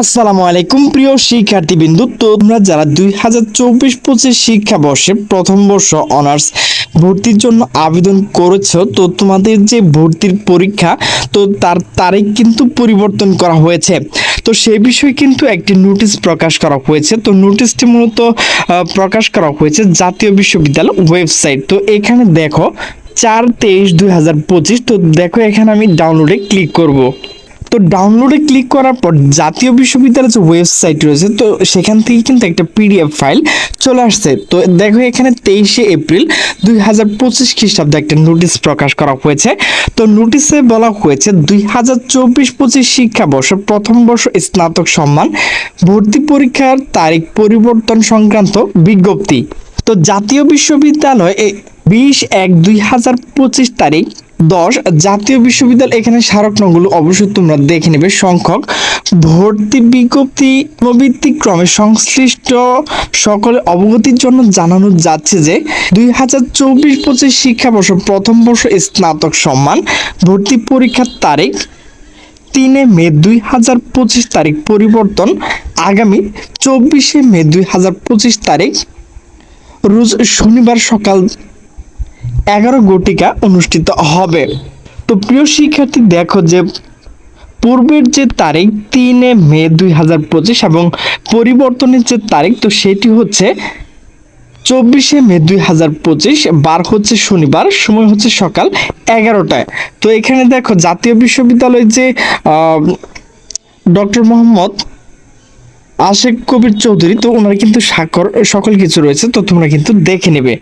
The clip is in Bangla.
আসসালামু আলাইকুম, প্রিয় শিক্ষার্থীবৃন্দু। তোমরা যারা দুই হাজার চব্বিশ পঁচিশ শিক্ষাবর্ষে প্রথম বর্ষ অনার্স ভর্তির জন্য আবেদন করেছ, তো তোমাদের যে ভর্তির পরীক্ষা, তো তার তারিখ কিন্তু পরিবর্তন করা হয়েছে। তো সে বিষয়ে কিন্তু একটি নোটিশ প্রকাশ করা হয়েছে। তো নোটিশটি মূলত প্রকাশ করা হয়েছে জাতীয় বিশ্ববিদ্যালয় ওয়েবসাইট। তো এখানে দেখো, চার তেইশ দুই হাজার পঁচিশ, তো দেখো এখানে আমি ডাউনলোডে ক্লিক করব। তো ডাউনলোডে ক্লিক করার পর জাতীয় বিশ্ববিদ্যালয়ের যে ওয়েবসাইট রয়েছে, তো সেখান থেকে কিন্তু একটা পিডিএফ ফাইল চলে আসছে। তো দেখো এখানে তেইশে এপ্রিল দুই হাজার পঁচিশ খ্রিস্টাব্দে একটা নোটিশ প্রকাশ করা হয়েছে। তো নোটিশে বলা হয়েছে দুই হাজার চব্বিশ পঁচিশ শিক্ষাবর্ষ প্রথম বর্ষ স্নাতক সম্মান, ভর্তি পরীক্ষার তারিখ পরিবর্তন সংক্রান্ত বিজ্ঞপ্তি। তো জাতীয় বিশ্ববিদ্যালয় বিশ এক দুই হাজার পঁচিশ তারিখ দশ, জাতীয় বিশ্ববিদ্যালয় এখানে স্মারক নগুলো অবশ্যই তোমরা দেখে নেবে। সংখ্যক, ভর্তি বিজ্ঞপ্তি ভিত্তিক ক্রমে সংশ্লিষ্ট সকলে অবগতির জন্য জানানো যাচ্ছে যে, দুই হাজার চব্বিশ পঁচিশ শিক্ষাবর্ষ প্রথম বর্ষ স্নাতক সম্মান, ভর্তি পরীক্ষার তারিখ তিনে মে দুই হাজার পঁচিশ তারিখ, পরিবর্তন আগামী চব্বিশে মে দুই হাজার পঁচিশ তারিখ, রোজ শনিবার সকাল এগারো ঘটিকা অনুষ্ঠিত হবে। তো প্রিয় শিক্ষার্থী, দেখো যে পূর্বের যে তারিখ তিনে মে দুই হাজার পঁচিশ এবং পরিবর্তনের যে তারিখ, তো সেটি হচ্ছে চব্বিশে মে দুই হাজার পঁচিশ, বার হচ্ছে শনিবার, সময় হচ্ছে সকাল এগারোটায়। তো এখানে দেখো জাতীয় বিশ্ববিদ্যালয় যে ডক্টর মোহাম্মদ আশেক কবির চৌধুরী, তো ওনার কিন্তু স্বাক্ষর সকল কিছু রয়েছে, তো তোমরা কিন্তু দেখে নেবে।